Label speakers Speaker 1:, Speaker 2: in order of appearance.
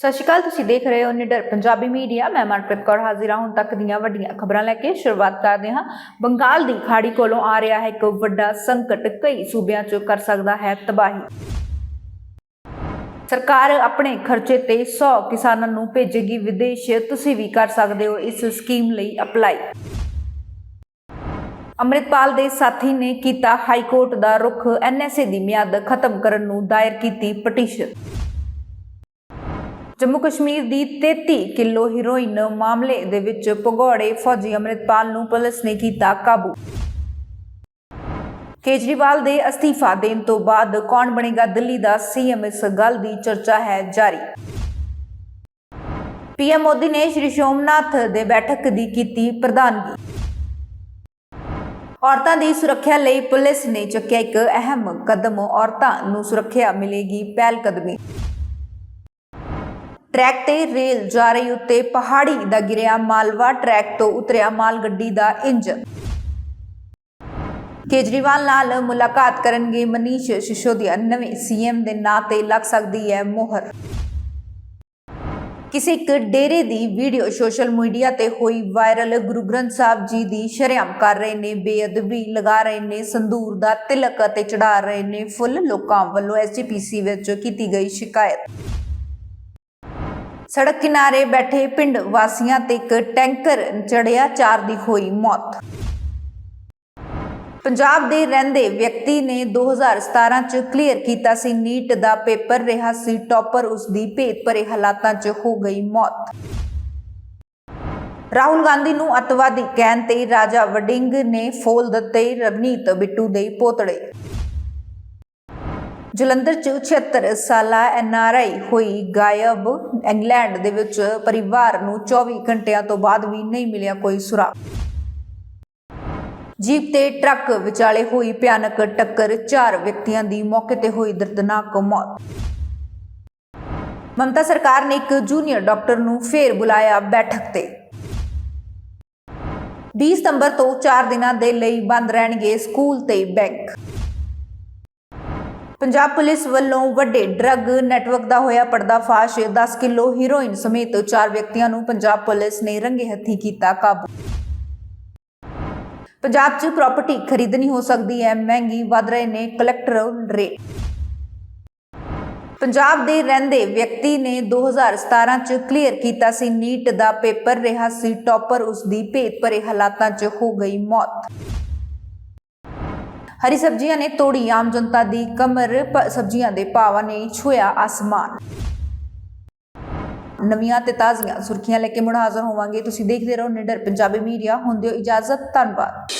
Speaker 1: ਸਤਿ ਸ਼੍ਰੀ ਅਕਾਲ, ਤੁਸੀਂ ਦੇਖ ਰਹੇ ਹੋ ਨਿਡਰ ਪੰਜਾਬੀ ਮੀਡੀਆ। ਮੈਂ ਮਨਪ੍ਰੀਤ ਕੌਰ ਹਾਜ਼ਰ ਹਾਂ। ਹੁਣ ਤੱਕ ਦੀਆਂ ਵੱਡੀਆਂ ਖਬਰਾਂ ਲੈ ਕੇ ਸ਼ੁਰੂਆਤ ਕਰਦੇ ਹਾਂ। ਬੰਗਾਲ ਦੀ ਖਾੜੀ ਕੋਲੋਂ ਆ ਰਿਹਾ ਹੈ ਇੱਕ ਵੱਡਾ ਸੰਕਟ। ਕਈ ਸੂਬਿਆਂ 'ਚ ਕਰ ਸਕਦਾ ਹੈ ਤਬਾਹੀ। ਸਰਕਾਰ ਆਪਣੇ ਖਰਚੇ ਤੇ 100 ਕਿਸਾਨਾਂ ਨੂੰ ਭੇਜੇਗੀ ਵਿਦੇਸ਼। ਤੁਸੀਂ ਵੀ ਕਰ ਸਕਦੇ ਹੋ ਇਸ ਸਕੀਮ ਲਈ ਅਪਲਾਈ। ਅੰਮ੍ਰਿਤਪਾਲ ਦੇ ਸਾਥੀ ਨੇ ਕੀਤਾ ਹਾਈ ਕੋਰਟ ਦਾ ਰੁਖ। ਐਨਐਸਏ ਦੀ ਮਿਆਦ ਖਤਮ ਕਰਨ ਨੂੰ ਦਾਇਰ ਕੀਤੀ ਪਟੀਸ਼ਨ। ਜੰਮੂ ਕਸ਼ਮੀਰ ਦੀ 33 ਕਿਲੋ ਹੀਰੋਇਨ ਮਾਮਲੇ ਦੇ ਵਿੱਚ ਭਗੌੜੇ ਫੌਜੀ ਅੰਮ੍ਰਿਤਪਾਲ ਨੂੰ ਪੁਲਿਸ ਨੇ ਕੀਤਾ ਕਾਬੂ। ਕੇਜਰੀਵਾਲ ਦੇ ਅਸਤੀਫਾ ਦੇਣ ਤੋਂ ਬਾਅਦ ਕੌਣ ਬਣੇਗਾ ਦਿੱਲੀ ਦਾ ਸੀਐਮ, ਇਸ ਗੱਲ ਦੀ ਚਰਚਾ ਹੈ ਜਾਰੀ। ਪੀਐਮ ਮੋਦੀ ਨੇ ਸ਼੍ਰੀ ਸੋਮਨਾਥ ਦੇ ਬੈਠਕ ਦੀ ਕੀਤੀ ਪ੍ਰਧਾਨਗੀ। ਔਰਤਾਂ ਦੀ ਸੁਰੱਖਿਆ ਲਈ ਪੁਲਿਸ ਨੇ ਚੁੱਕਿਆ ਇੱਕ ਅਹਿਮ ਕਦਮ। ਔਰਤਾਂ ਨੂੰ ਸੁਰੱਖਿਆ ਮਿਲੇਗੀ ਪਹਿਲ ਕਦਮੀ ਟਰੈਕ ਤੇ ਰੇਲ ਜਾ ਰਹੀ ਉੱਤੇ ਪਹਾੜੀ ਦਾ ਗਿਰਿਆ ਮਾਲਵਾ ਟਰੈਕ ਤੋਂ ਉਤਰਿਆ ਮਾਲ ਗੱਡੀ ਦਾ ਇੰਜਨ ਕੇਜਰੀਵਾਲ ਨਾਲ ਮੁਲਾਕਾਤ ਕਰਨਗੇ ਮਨੀਸ਼ ਸਿਸੋਦੀਆ, ਨਵੇਂ ਸੀਐਮ ਦੇ ਨਾਂ ਤੇ ਲੱਗ ਸਕਦੀ ਹੈ ਮੋਹਰ। ਕਿਸੇ ਇੱਕ ਡੇਰੇ ਦੀ ਵੀਡੀਓ ਸੋਸ਼ਲ ਮੀਡੀਆ ਤੇ ਹੋਈ ਵਾਇਰਲ, ਗੁਰੂ ਗ੍ਰੰਥ ਸਾਹਿਬ ਜੀ ਦੀ ਸ਼ਰੇਆਮ ਕਰ ਰਹੇ ਨੇ ਬੇਅਦਬੀ, ਲਗਾ ਰਹੇ ਨੇ ਸੰਦੂਰ ਦਾ ਤਿਲਕ ਅਤੇ ਚੜਾ ਰਹੇ ਨੇ ਫੁੱਲ। ਲੋਕਾਂ ਵੱਲੋਂ ਐਸਜੀਪੀਸੀ ਵਿੱਚ ਕੀਤੀ ਗਈ ਸ਼ਿਕਾਇਤ। ਸੜਕ ਕਿਨਾਰੇ ਬੈਠੇ ਪਿੰਡ ਵਾਸੀਆਂ ਤੇ ਇੱਕ ਟੈਂਕਰ ਚੜਿਆ, ਚਾਰ ਦੀ ਹੋਈ ਮੌਤ। ਪੰਜਾਬ ਦੇ ਰਹਿੰਦੇ ਵਿਅਕਤੀ ਨੇ 2017 ਚ ਕਲੀਅਰ ਕੀਤਾ ਸੀ, ਨੀਟ ਦਾ ਪੇਪਰ ਰਿਹਾ ਸੀ, ਟੌਪਰ ਉਸ ਦੀ ਭੇਤ ਭਰੇ ਹਾਲਾਤਾਂ 'ਚ ਹੋ ਗਈ ਮੌਤ। ਰਾਹੁਲ ਗਾਂਧੀ ਨੂੰ ਅਤਵਾਦੀ ਕਹਿਣ ਤੇ ਰਾਜਾ ਵਡਿੰਗ ਨੇ ਫੋਲ ਦਿੱਤੇ ਰਵਨੀਤ ਬਿੱਟੂ ਦੇ ਪੋਤੜੇ। ਜਲੰਧਰ ਚ 76 ਸਾਲਾ ਐਨਆਰਆਈ ਹੋਈ ਗਾਇਬ। ਇੰਗਲੈਂਡ ਦੇ ਵਿੱਚ ਪਰਿਵਾਰ ਨੂੰ 24 ਘੰਟਿਆਂ ਤੋਂ ਬਾਅਦ ਵੀ ਨਹੀਂ ਮਿਲਿਆ ਕੋਈ ਸੁਰਾ ਜੀਪ ਤੇ ਟਰੱਕ ਵਿਚਾਲੇ ਹੋਈ ਭਿਆਨਕ ਟੱਕਰ, ਚਾਰ ਵਿਅਕਤੀਆਂ ਦੀ ਮੌਕੇ ਤੇ ਹੋਈ ਦਰਦਨਾਕ ਮੌਤ। ਮਮਤਾ ਸਰਕਾਰ ਨੇ ਇੱਕ ਜੂਨੀਅਰ ਡਾਕਟਰ ਨੂੰ ਫੇਰ ਬੁਲਾਇਆ ਬੈਠਕ ਤੇ। 20 ਸਤੰਬਰ ਤੋਂ 4 ਦਿਨਾਂ ਦੇ ਲਈ ਬੰਦ ਰਹਿਣਗੇ ਸਕੂਲ ਤੇ ਬੈਂਕ। ਪੰਜਾਬ ਪੁਲਿਸ ਵੱਲੋਂ ਵੱਡੇ ਡਰੱਗ ਨੈਟਵਰਕ ਦਾ ਹੋਇਆ ਪਰਦਾਫਾਸ਼। 10 ਕਿਲੋ ਹੀਰੋਇਨ ਸਮੇਤ ਚਾਰ ਵਿਅਕਤੀਆਂ ਨੂੰ ਪੰਜਾਬ ਪੁਲਿਸ ਨੇ ਰੰਗੇ ਹੱਥੀਂ ਕੀਤਾ ਕਾਬੂ। ਪੰਜਾਬ 'ਚ ਪ੍ਰਾਪਰਟੀ ਖਰੀਦਣੀ ਹੋ ਸਕਦੀ ਹੈ, ਮਹਿੰਗੀ ਵਧ ਰਹੇ ਨੇ ਕਲੈਕਟਰ ਰੇਟ। ਪੰਜਾਬ ਦੇ ਰਹਿੰਦੇ ਵਿਅਕਤੀ ਨੇ 2017 ਚ ਕਲੀਅਰ ਕੀਤਾ ਸੀ, ਨੀਟ ਦਾ ਪੇਪਰ ਰਿਹਾ ਸੀ, ਟੌਪਰ ਉਸ ਦੀ ਭੇਤ ਭਰੇ ਹਾਲਾਤਾਂ 'ਚ ਹੋ ਗਈ ਮੌਤ। ਹਰੀ ਸਬਜ਼ੀਆਂ ਨੇ ਤੋੜੀ, ਆਮ ਜਨਤਾ ਦੀ ਕਮਰ ਸਬਜ਼ੀਆਂ ਦੇ ਭਾਵਾਂ ਨੇ ਛੁਇਆ ਆਸਮਾਨ ਨਵੀਆਂ ਤੇ ਤਾਜ਼ੀਆਂ ਸੁਰਖੀਆਂ ਲੈ ਕੇ ਮੁੜ ਹਾਜ਼ਰ ਹੋਵਾਂਗੇ। ਤੁਸੀਂ ਦੇਖਦੇ ਰਹੋ ਨਿਡਰ ਪੰਜਾਬੀ ਮੀਡੀਆ। ਹੁੰਦੇ ਹੋ ਇਜਾਜ਼ਤ, ਧੰਨਵਾਦ।